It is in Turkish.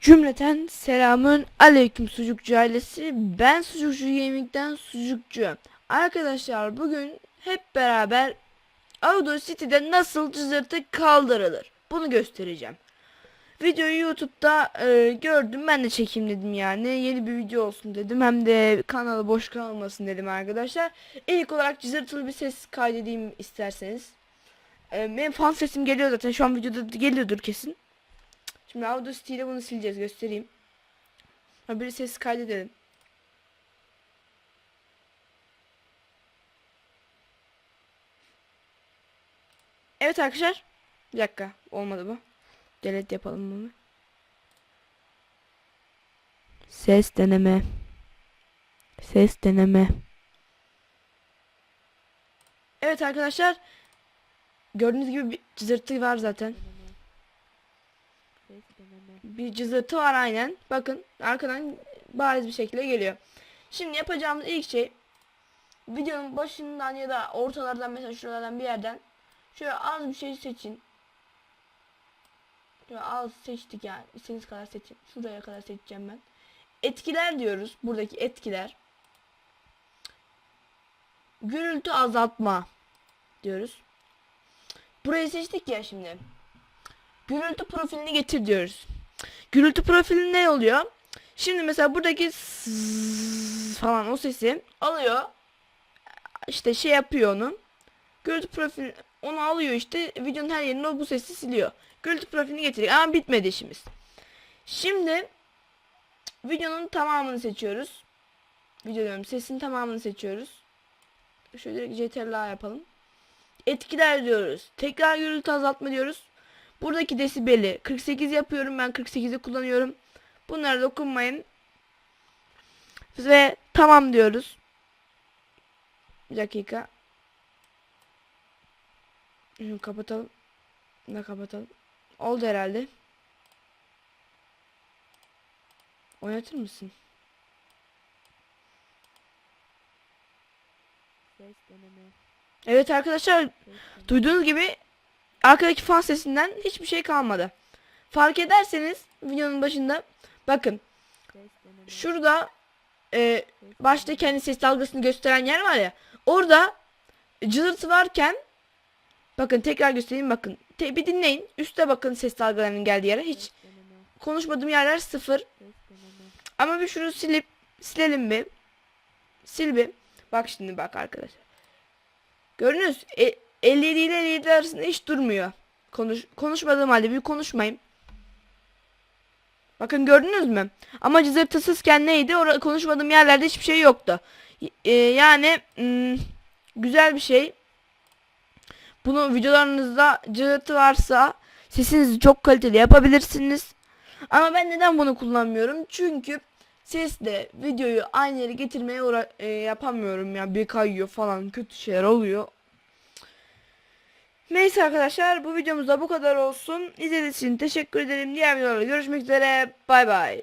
Cümleten selamın aleyküm sucukçu ailesi. Ben sucukçu yemekten sucukçu. Arkadaşlar bugün hep beraber Audio City'de nasıl cızırtı kaldırılır. Bunu göstereceğim. Videoyu YouTube'da e, gördüm. Ben de çekeyim dedim yani. Yeni bir video olsun dedim. Hem de kanalı boş kalmasın dedim arkadaşlar. İlk olarak cızırtılı bir ses kaydedeyim isterseniz. E, benim fan sesim geliyor zaten. Şu an videoda geliyordur kesin. Şimdi Audacity ile bunu sileceğiz göstereyim. Ha bir ses kaydedelim. Evet arkadaşlar. Bir dakika olmadı bu. Delete yapalım bunu. Ses deneme. Ses deneme. Evet arkadaşlar. Gördüğünüz gibi bir cızırtı var zaten. Bir cızırtı var aynen. Bakın arkadan bariz bir şekilde geliyor. Şimdi yapacağımız ilk şey videonun başından ya da ortalardan mesela şuralardan bir yerden şöyle az bir şey seçin. Az seçtik yani. İstediğiniz kadar seçin. Şuraya kadar seçeceğim ben. Etkiler diyoruz. Buradaki etkiler. Gürültü azaltma diyoruz. Burayı seçtik ya şimdi. Gürültü profilini getir diyoruz. Gürültü profili ne oluyor? Şimdi mesela buradaki falan o sesi alıyor. İşte şey yapıyor onu. Gürültü profili onu alıyor işte videonun her yerine o bu sesi siliyor. Gürültü profilini getiriyor ama bitmedi işimiz. Şimdi videonun tamamını seçiyoruz. Video diyorum sesin tamamını seçiyoruz. Şöyle direkt CTRL yapalım. Etkiler diyoruz. Tekrar gürültü azaltma diyoruz. Buradaki desibeli 48 yapıyorum. Ben 48'i kullanıyorum. Bunlara dokunmayın. Ve tamam diyoruz. Bir dakika. Şunu kapatalım. Ne kapatalım. Oldu herhalde. Oynatır mısın? Evet arkadaşlar duyduğunuz gibi arkadaki fan sesinden hiçbir şey kalmadı. Fark ederseniz videonun başında bakın şurada e, başta kendi ses dalgasını gösteren yer var ya orada cızırtı varken bakın tekrar göstereyim bakın Te- bir dinleyin üstte bakın ses dalgalarının geldiği yere hiç konuşmadığım yerler sıfır ama bir şunu silip silelim bir sil bir bak şimdi bak arkadaşlar gördünüz e, 57 ile 57 arasında hiç durmuyor. Konuş, konuşmadığım halde bir konuşmayayım. Bakın gördünüz mü? Ama cızırtısızken neydi? Orada konuşmadığım yerlerde hiçbir şey yoktu. E, yani mm, güzel bir şey. Bunu videolarınızda cızırtı varsa sesinizi çok kaliteli yapabilirsiniz. Ama ben neden bunu kullanmıyorum? Çünkü sesle videoyu aynı yere getirmeye uğra- e, yapamıyorum ya. Bir kayıyor falan kötü şeyler oluyor. Neyse arkadaşlar bu videomuzda bu kadar olsun. İzlediğiniz için teşekkür ederim. Diğer videolarda görüşmek üzere. Bay bay.